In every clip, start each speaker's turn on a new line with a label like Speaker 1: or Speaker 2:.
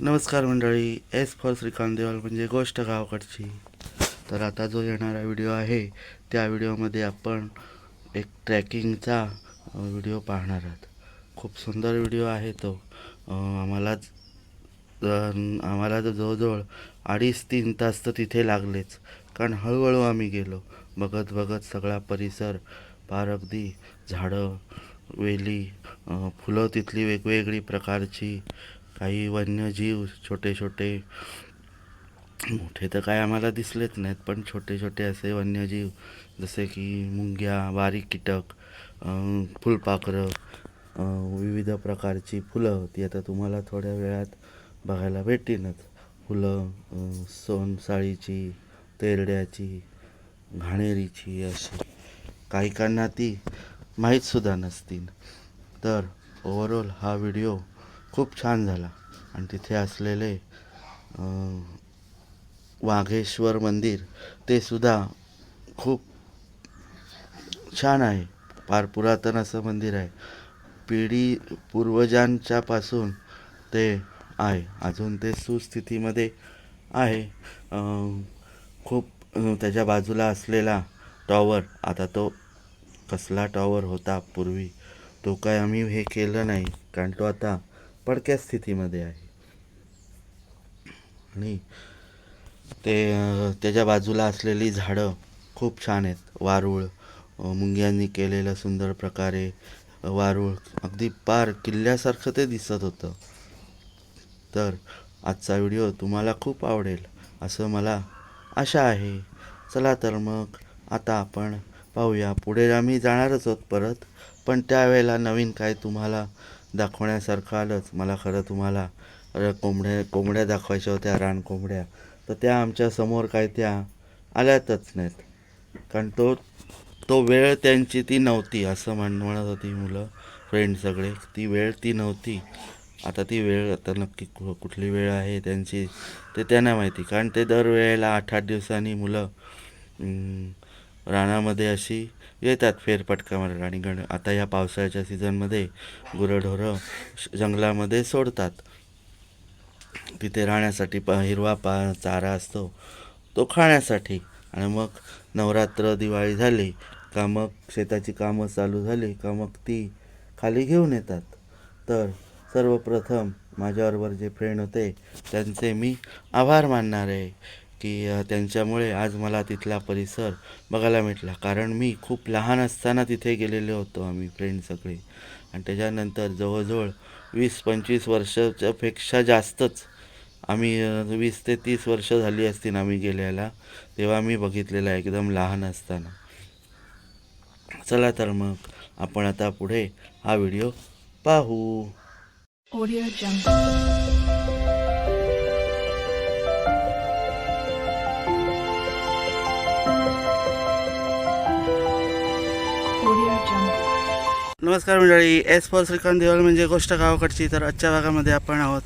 Speaker 1: नमस्कार मंडळी S for Shrikant देवाल म्हणजे गोष्ट गावाकडची. तर आता जो येणारा व्हिडिओ आहे त्या व्हिडिओमध्ये आपण एक ट्रॅकिंगचा व्हिडिओ पाहणार आहात. खूप सुंदर व्हिडिओ आहे तो. आम्हाला आम्हाला तर जवळजवळ अडीच तीन तास तर तिथे लागलेच. कारण हळूहळू आम्ही गेलो. बघत बघत सगळा परिसर पार अगदी झाडं वेली फुलं तिथली वेगवेगळी प्रकारची काही वन्यजीव छोटे छोटे मोठे तर काय आम्हाला दिसलेच नाहीत पण छोटे छोटे असे वन्यजीव जसे की मुंग्या बारीक कीटक फुलपाखरं विविध प्रकारची फुलं ती आता तुम्हाला थोड्या वेळात बघायला भेटतीलच फुलं सोनसाळीची तेरड्याची घाणेरीची अशी. काही काहींना ती माहीतसुद्धा नसतील. तर ओव्हरऑल हा व्हिडिओ खूप छान झाला. आणि तिथे असलेले वाघेश्वर मंदिर ते सुद्धा खूप छान आहे. फार पुरातन असं मंदिर आहे. पिढी पूर्वजांच्या पासून ते आहे. अजून ते सुस्थितीमध्ये आहे. खूप त्याच्या बाजूला असलेला टॉवर आता तो कसला टॉवर होता पूर्वी तो काय आम्ही हे केलं नाही. कारण तो आता पडक्या स्थितीमध्ये आहे. आणि ते त्याच्या बाजूला असलेली झाडं खूप छान आहेत. वारूळ मुंग्यांनी केलेलं सुंदर प्रकारे वारूळ. अगदी पार किल्ल्यासारखं ते दिसत होतं. तर आजचा व्हिडिओ तुम्हाला खूप आवडेल असं मला आशा आहे. चला तर मग आता आपण पाहूया. पुढे आम्ही जाणारच आहोत परत पण त्यावेळेला नवीन काय तुम्हाला दाखवण्यासारखं आलंच. मला खरं तुम्हाला अ, कोंबड्या कोंबड्या दाखवायच्या होत्या रान कोंबड्या. तर त्या आमच्यासमोर काय त्या आल्यातच नाहीत. कारण तो तो वेळ त्यांची ती नव्हती असं म्हण म्हणत होती मुलं फ्रेंड सगळे. ती वेळ ती नव्हती. आता ती वेळ आता नक्की कु कुठली वेळ आहे त्यांची ते त्यांना माहिती. कारण ते दरवेळेला आठ आठ दिवसांनी मुलं रानामध्ये अशी येतात फेरफटका मारायला आणि गण आता या पावसाळ्याच्या सीझनमध्ये गुरंढोरं श- जंगलामध्ये सोडतात. तिथे राहण्यासाठी प हिरवा पा चारा असतो. तो खाण्यासाठी. आणि मग नवरात्र दिवाळी झाली का मग शेताची कामं चालू झाली का मग ती खाली घेऊन येतात. तर सर्वप्रथम माझ्याबरोबर जे फ्रेंड होते त्यांचे मी आभार मानणार आहे. की त्यांच्यामुळे आज मला तिथला परिसर बघायला भेटला. कारण मी खूप लहान असताना तिथे गेलेलो होतो आम्ही फ्रेंड सगळे. आणि त्याच्यानंतर जवळजवळ वीस पंचवीस वर्षाच्या पेक्षा जास्तच आम्ही वीस ते तीस वर्ष झाली असतील आम्ही गेल्याला तेव्हा मी बघितलेला आहे एकदम लहान असताना. चला तर मग आपण आता पुढे हा व्हिडिओ पाहू. नमस्कार मंडळी एस फॉर श्रीकांत देवल म्हणजे गोष्ट गावाकडची. तर आजच्या भागामध्ये आपण आहोत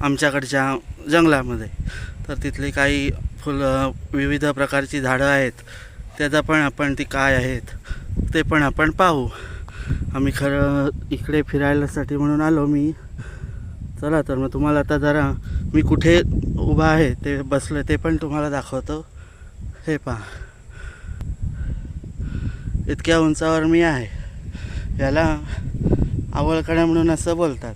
Speaker 1: आमच्याकडच्या जंगलामध्ये. तर तिथली काही फुलं विविध प्रकारची झाडं आहेत. त्याचा पण आपण ती काय आहेत ते पण आपण पाहू. आम्ही खरं इकडे फिरायलासाठी म्हणून आलो मी. चला तर मग तुम्हाला आता जरा मी कुठे उभा आहे ते बसलं ते पण तुम्हाला दाखवतो. हे पहा. इतक्या उंचावर मी आहे. याला आवळकड्या म्हणून असं बोलतात.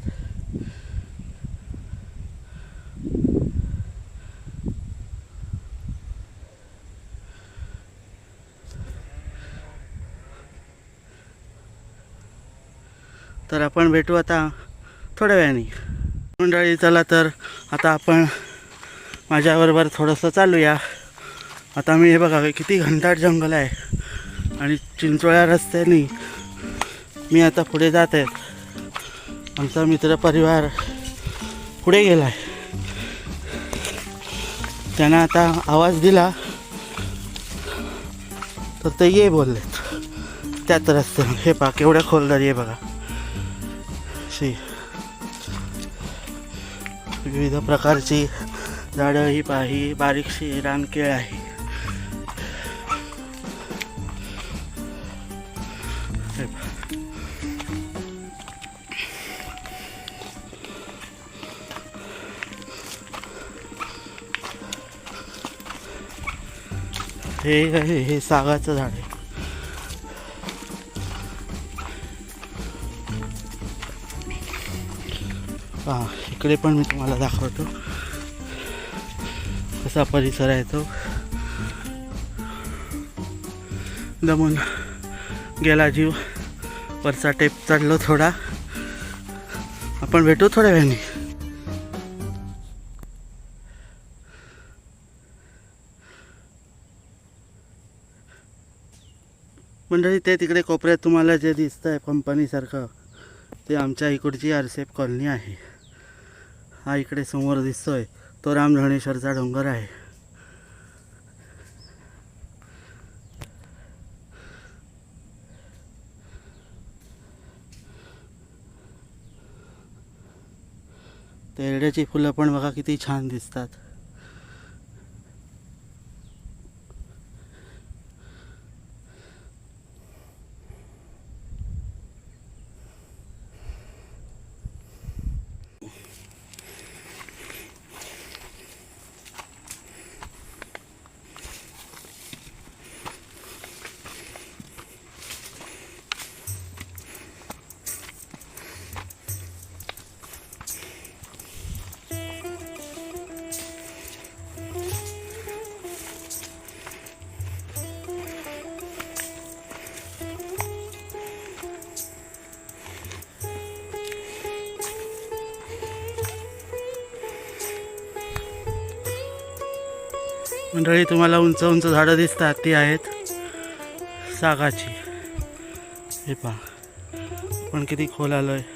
Speaker 1: तर आपण भेटू आता थोड्या वेळाने. मंडळी चला तर आता आपण माझ्याबरोबर थोडंसं चालूया. आता मी हे बघा किती घनदाट जंगल आहे. आणि चिंचोळ्या रस्त्याने मी आता पुढे जात आहे. आमचा मित्र परिवार पुढे गेला आहे त्यांना आता आवाज दिला. तर ते ये बोललेत. त्याच रस्त्याने. हे पा केवढ्या खोलदार ये बघा. अशी. विविध प्रकारची झाडं ही पाही बारीकशी रानकेळ आहे. हे हे हे सागाचं झाड आहे हा इकडे पण मी तुम्हाला दाखवतो कसा परिसर आहे तो दमून गेला जीव वरचा टेप चढलो थोडा आपण भेटू थोड्या वेळाने मंडळी ते तिकडे कोपऱ्यात तुम्हाला जे दिसतं आहे कंपनीसारखं ते आमच्या इकडची आरसेप कॉलनी आहे. हा इकडे समोर दिसतोय. तो रामधणेश्वरचा डोंगर आहे. तेरड्याची फुलं पण बघा किती छान दिसतात. मंडळी तुम्हाला उंच उंच झाडं दिसतात ती आहेत सागाची. हे पहा पण किती खोल आलो आहे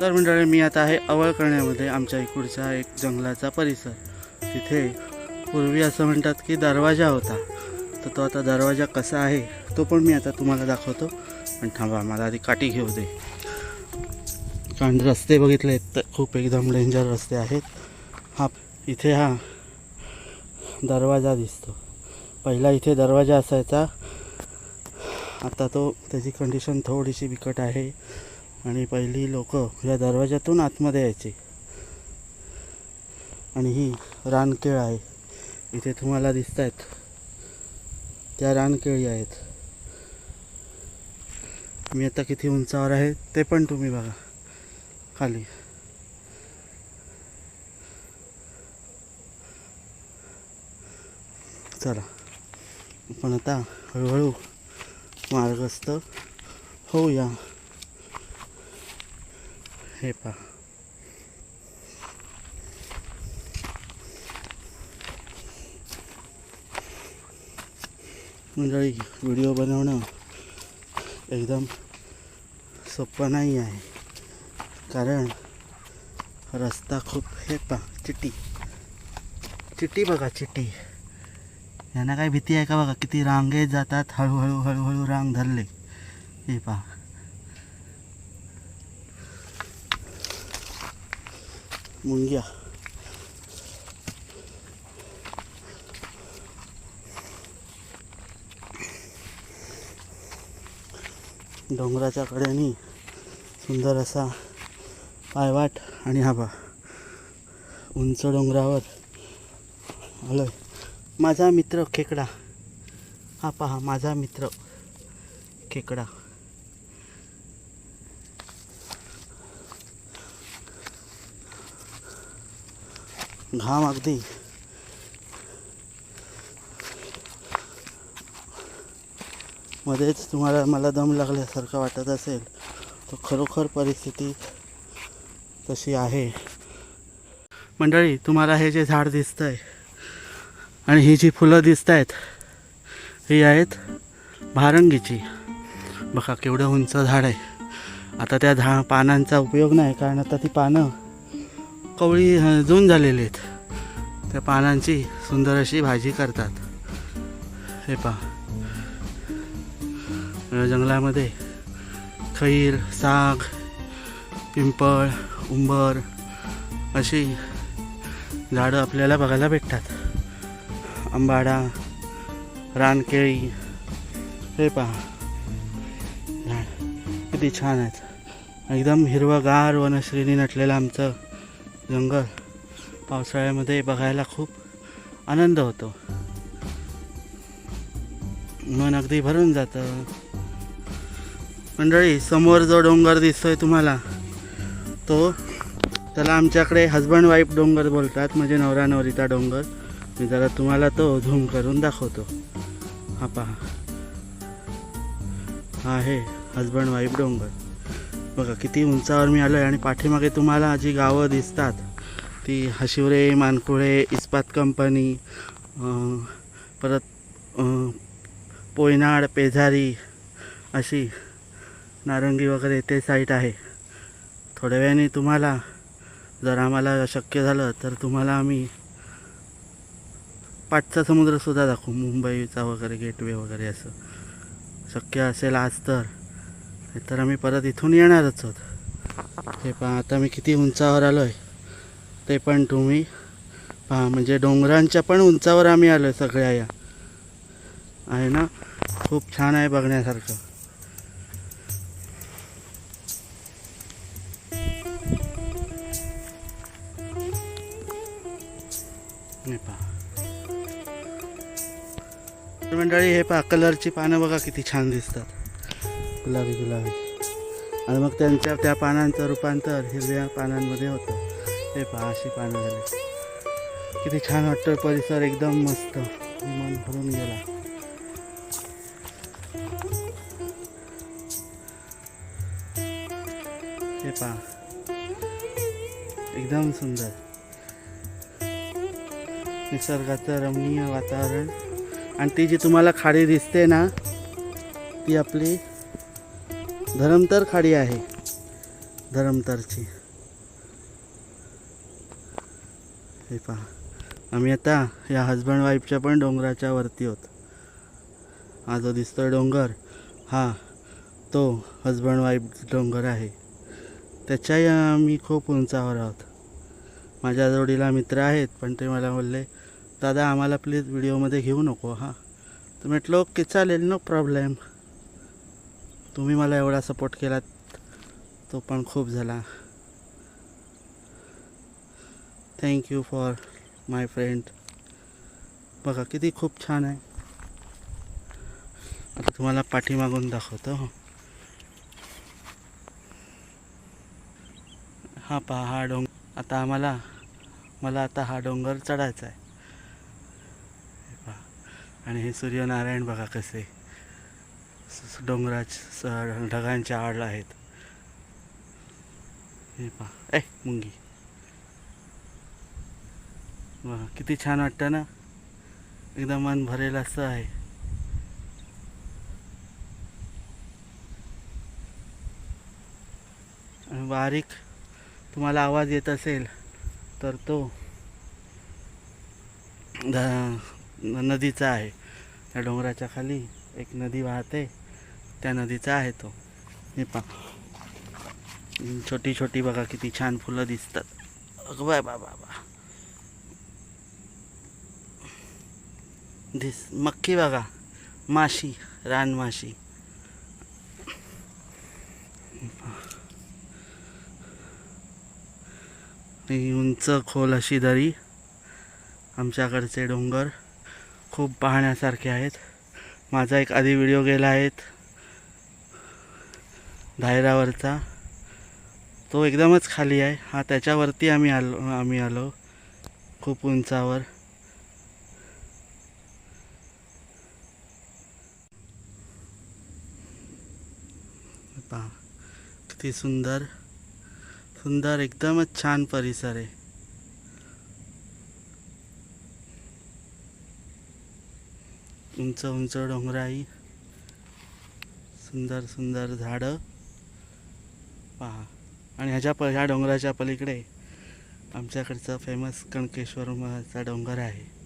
Speaker 1: तर मंडळी मी आता आहे अवळ करण्यामध्ये आमच्या इकडचा एक जंगलाचा परिसर. तिथे पूर्वी असं म्हणतात की दरवाजा होता. तर तो आता दरवाजा कसा आहे तो पण मी आता तुम्हाला दाखवतो. पण थांबा मला आधी काठी घेऊ दे. कारण रस्ते बघितले तर खूप एकदम डेंजर रस्ते आहेत. हा इथे हा दरवाजा दिसतो. पहिला इथे दरवाजा असायचा. आता तो त्याची कंडिशन थोडीशी बिकट आहे. आणि पहिली लोक या दरवाजातून आतमध्ये यायची. आणि ही रानकेळ आहे. इथे तुम्हाला दिसत आहेत त्या रानकेळी आहेत. मी आता किती उंचावर आहे ते पण तुम्ही बघा. खाली. चला. आपण आता हळूहळू मार्गस्थ होऊया. हे पहा. मंडळी व्हिडिओ बनवणं एकदम सोपं नाही आहे. कारण रस्ता खूप हे पा चिटी चिट्टी बघा चिट्टी. यांना काय भीती आहे का बघा? किती रांगेत जातात हळूहळू हळूहळू रांग धरले. हे पहा. मुंग्या. डोंगराच्या कड्यानी सुंदर असा पायवाट आणि हा पहा. उंच डोंगरावर आलोय. माझा मित्र खेकडा. हा पहा माझा मित्र खेकडा. घाम अगदी. मध्येच तुम्हाला मला दम लागल्यासारखं वाटत असेल तर खरोखर परिस्थिती तशी आहे. मंडळी तुम्हाला हे जे झाड दिसतंय आणि ही जी फुलं दिसत आहेत ही आहेत भारंगीची. बघा केवढं उंच झाड आहे. आता त्या झा पानांचा उपयोग नाही कारण आता ती पानं कवळी जून झालेली आहेत. त्या पानांची सुंदर अशी भाजी करतात. हे पहा. जंगलामध्ये खैर साग पिंपळ उंबर अशी झाडं आपल्याला बघायला भेटतात. आंबाडा रानकेळी हे पहा. झाड किती छान आहेत. एकदम हिरवगार वनश्रेणी नटलेलं आमचं जंगल. पावसाळ्यामध्ये बघायला खूप आनंद होतो. मन अगदी भरून जातं. मंडळी समोर जो डोंगर दिसतोय तुम्हाला तो त्याला आमच्याकडे हजबंड वाईफ डोंगर बोलतात म्हणजे नवरा नवरीचा डोंगर. मी जरा तुम्हाला तो झूम करून दाखवतो. हा पहा. हा आहे हजबंड वाईफ डोंगर. बघा किती उंचावर मी आलो आहे आणि पाठीमागे तुम्हाला जी गावं दिसतात ती हशिवरे मानकुळे इस्पात कंपनी परत पोयनाड पेझारी अशी नारंगी वगैरे ते साईट आहे. थोड्या वेळाने तुम्हाला जर आम्हाला शक्य झालं तर तुम्हाला आम्ही पाठचा समुद्रसुद्धा दाखवू. मुंबईचा वगैरे गेटवे वगैरे असं. शक्य असेल आज तर. तर आम्ही परत इथून येणारच आहोत. हे पहा आता मी किती उंचावर आलो आहे ते पण तुम्ही पहा म्हणजे डोंगरांच्या पण उंचावर आम्ही आलो आहे सगळ्या या. आहे ना? खूप छान आहे बघण्यासारखं. मंडळी हे पहा कलरची पानं बघा किती छान दिसतात. गुलाबी गुलाबी. आणि मग त्यांच्या त्या पानांचं रूपांतर हिरव्या पानांमध्ये होतं. हे पहा अशी पानं झाली. किती छान वाटतं परिसर एकदम मस्त. मन भरून गेला. हे पहा. एकदम सुंदर. निसर्गाचं रमणीय वातावरण. आणि ती जी तुम्हाला खाडी दिसते ना ती आपली धरमतर खाडी आहे. धरमतरची. हे पहा. आम्ही आता या हजबंड वाईफच्या पण डोंगराच्या वरती आहोत. हा जो दिसतोय डोंगर हा तो हजबंड वाईफ डोंगर आहे. त्याच्याही आम्ही खूप उंचावर आहोत. माझ्या जोडीला मित्र आहेत पण ते मला बोलले दादा आम्हाला प्लीज व्हिडिओमध्ये घेऊ नको हां. तर म्हटलं ओके चालेल नो प्रॉब्लेम तुम्ही मला एवढा सपोर्ट केलात तो पण खूप झाला. थँक्यू फॉर माय फ्रेंड बघा किती खूप छान आहे. आता तुम्हाला पाठीमागून दाखवतो हो. हा पहा हा डोंग आता आम्हाला मला आता हा डोंगर चढायचा आहे. आणि हे सूर्यनारायण बघा कसे. स- डोंगराच ढगांच्या आड आहेत. हे पहा. ए मुंगी. वा किती छान वाटतं ना. एकदम मन भरेल असं आहे. बारीक तुम्हाला आवाज येत असेल तर तो नदीचा आहे. त्या डोंगराच्या खाली एक नदी वाहते. त्या नदीचा आहे तो. हे पा छोटी छोटी बघा किती छान फुलं दिसतात. अगं बाय बाबा बा. दिस मक्की बघा. माशी रानमाशी उंच खोल अशी दरी. आमच्याकडचे डोंगर. खूप पाहण्यासारखे आहेत. माझा एक आधी व्हिडिओ गेला आहेत धायरावरचा तो एकदमच खाली आहे. हा त्याच्यावरती आम्ही आलो आम्ही आलो. खूप उंचावर. पहा किती सुंदर. सुंदर एकदमच छान परिसर आहे. उंच उंच डोंगराई. सुंदर सुंदर झाडं. पहा. आणि ह्याच्या प ह्या डोंगराच्या पलीकडे आमच्याकडचा फेमस कणकेश्वर महाचा डोंगर आहे.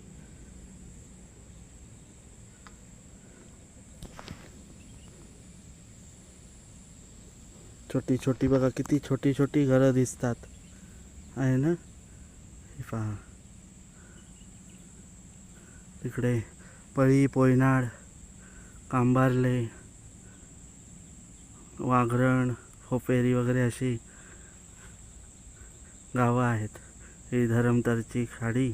Speaker 1: छोटी छोटी बघा किती छोटी छोटी घरं दिसतात. आहे ना? हे पहा. तिकडे पळी पोयनाड कांबारले वाघरण फोपेरी वगैरे अशी गावं आहेत. ही धरमतरची खाडी.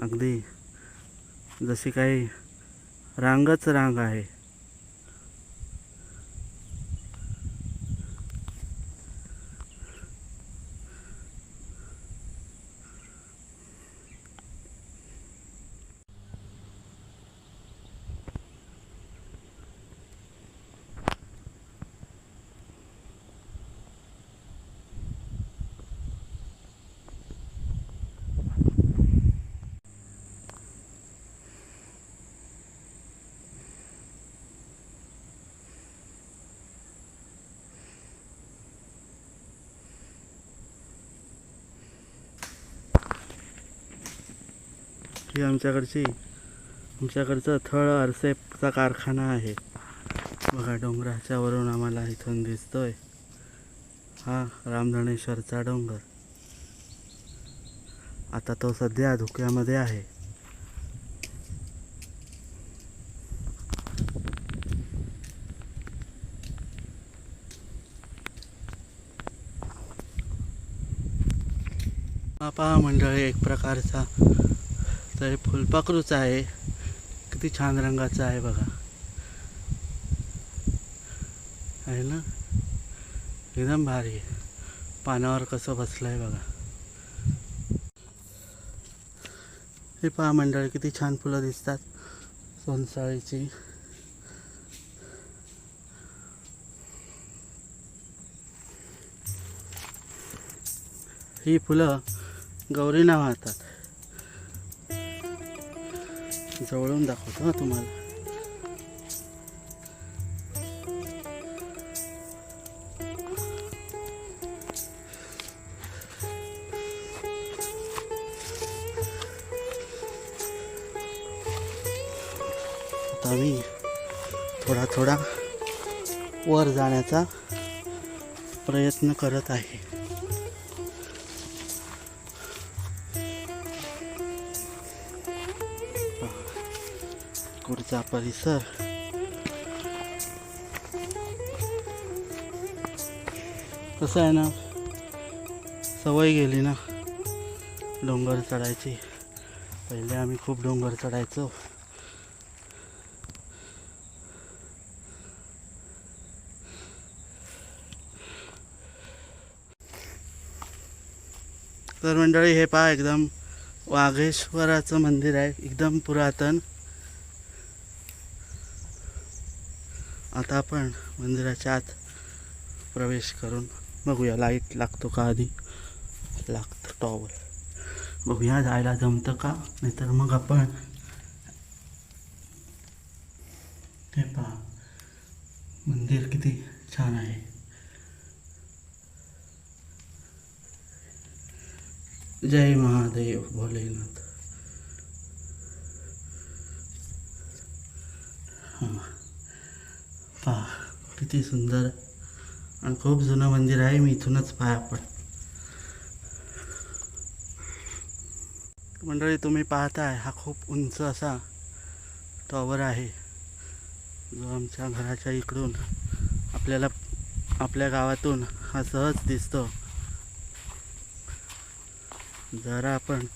Speaker 1: अगदी जशी काही रांगच रांग आहे. ही आमच्याकडची आमच्याकडचं थळ आरसेपचा कारखाना आहे. बघा डोंगराच्या वरून आम्हाला इथून दिसतोय. हा रामधणेश्वरचा डोंगर. आता तो सध्या धुक्यामध्ये आहे. पहा मंडळी एक प्रकारचा हे फुलपाखरूच आहे. किती छान रंगाचं आहे बघा. आहे ना? एकदम भारी आहे. पानावर कसं बसलं आहे बघा. हे पहा मंडळ किती छान फुलं दिसतात. सोनसाळीची. ही फुलं गौरीना वाहतात. जवळून दाखवतो हा तुम्हाला. आम्ही थोडा थोडा वर जाण्याचा प्रयत्न करत आहे. पुढचा परिसर कसं आहे ना सवय गेली ना डोंगर चढायची पहिले आम्ही खूप डोंगर चढायचो तर मंडळी हे पहा एकदम वाघेश्वराचं मंदिर आहे. एकदम पुरातन. आता आपण मंदिराच्या आत प्रवेश करून बघूया. लाइट लागतो का आधी? लागतं टॉवर बघूया जायला जमतं का? नाहीतर मग आपण हे पहा. मंदिर किती छान आहे. जय महादेव भोलेनाथ. हां. पहा किती सुंदर. आणि खूप जुनं मंदिर आहे मी इथूनच पाहा आपण मंडळी तुम्ही पाहताय हा खूप उंच असा टॉवर आहे. जो आमच्या घराच्या इकडून आपल्याला आपल्या गावातून हा सहज दिसतो. जरा आपण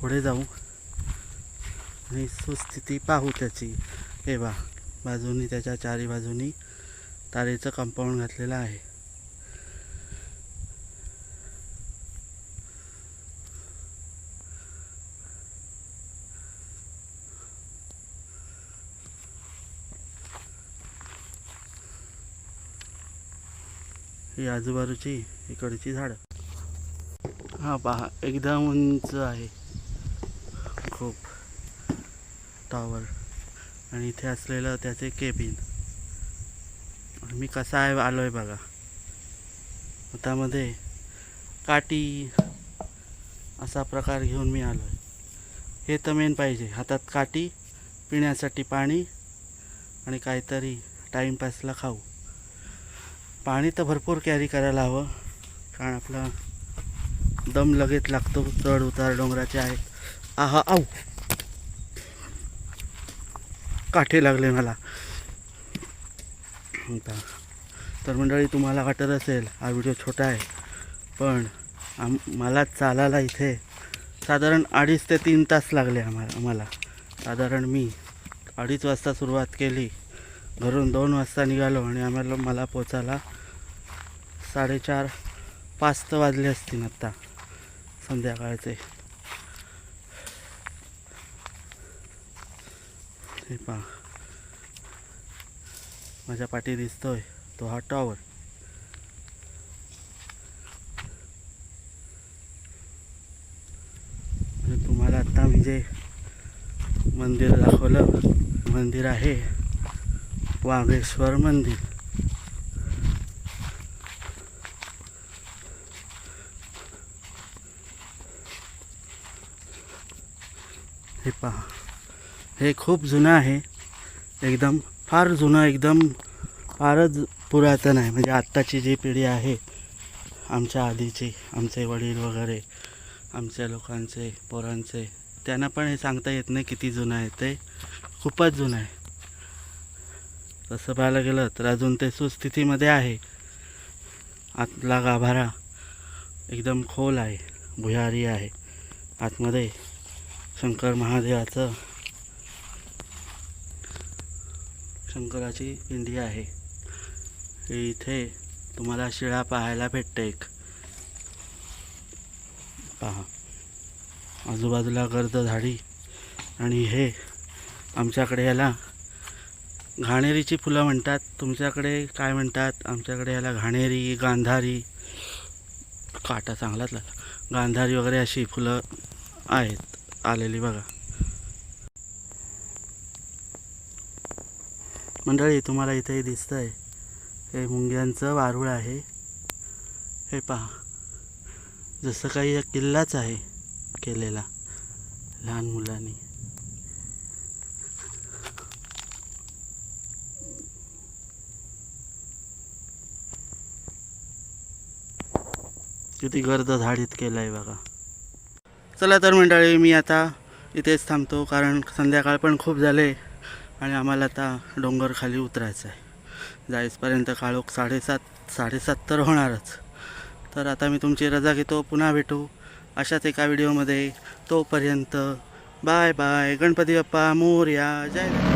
Speaker 1: पुढे जाऊ आणि सुस्थिती पाहू त्याची. हे बा. बाजूनी त्याच्या चारी बाजूनी तारेचं कंपाऊंड घातलेलं आहे. ही आजूबाजूची इकडची झाडं. हा पहा एकदम उंच आहे. खूप. टॉवर आणि इथे असलेलं त्याचे केबिन मी कसा आहे आलो आहे बघा. हातामध्ये काठी असा प्रकार घेऊन मी आलो आहे हे तर मेन पाहिजे. हातात काठी पिण्यासाठी पाणी आणि काहीतरी टाईमपासला खाऊ. पाणी तर भरपूर कॅरी करायला हवं. कारण आपला दम लगेच लागतो. चढ उतार डोंगराचे आहेत. आहा आऊ! काठे लागले मला. तर मंडळी तुम्हाला वाटत असेल हा व्हिडिओ छोटा आहे पण आम मला चालायला इथे साधारण अडीच ते तीन तास लागले आम्हाला आम्हाला. साधारण मी अडीच वाजता सुरुवात केली. घरून दोन वाजता निघालो आणि आम्हाला मला पोचायला साडेचार पाच तर वाजले असतील आत्ता संध्याकाळचे. हे पहा माझ्या पाठी दिसतोय तो हा टॉवर म्हणजे तुम्हाला आत्ता मी जे मंदिर दाखवलं. मंदिर आहे वाघेश्वर मंदिर. हे पहा. हे खूप जुनं आहे. एकदम फार जुनं एकदम फारच पुरातन आहे. म्हणजे आत्ताची जी पिढी आहे आमच्या आधीची आमचे वडील वगैरे आमच्या लोकांचे पोरांचे त्यांना पण हे सांगता येत नाही किती जुनं आहे ते. खूपच जुनं आहे. तसं पाहायला गेलं तर अजून ते सुस्थितीमध्ये आहे. आतला गाभारा एकदम खोल आहे भुयारी आहे. आतमध्ये शंकर महादेवाचं शंकराची पिंडी आहे. इथे तुम्हाला शिळा पाहायला भेटते एक. पहा. आजूबाजूला गर्द झाडी आणि हे आमच्याकडे याला घाणेरीची फुलं म्हणतात. तुमच्याकडे काय म्हणतात? आमच्याकडे याला घाणेरी गांधारी काटा चांगलाच लागला. गांधारी वगैरे अशी फुलं आहेत. आलेली बघा. मंडळी तुम्हाला इथे दिसतंय. हे मुंग्यांचं वारूळ आहे. हे पहा. जसं काही एक किल्लाच आहे केलेला लहान मुलांनी. किती गर्द झाडीत केलं आहे बघा. चला तर मंडळी मी आता इथेच थांबतो कारण संध्याकाळ पण खूप झाले. आणि आम्हाला आता डोंगर खाली उतरायचं आहे. जायचपर्यंत काळोख साडेसात साडेसात तर होणारच. तर आता मी तुमची रजा घेतो पुन्हा भेटू. अशाच एका व्हिडिओमध्ये तोपर्यंत बाय बाय. गणपती बाप्पा मोर्या जय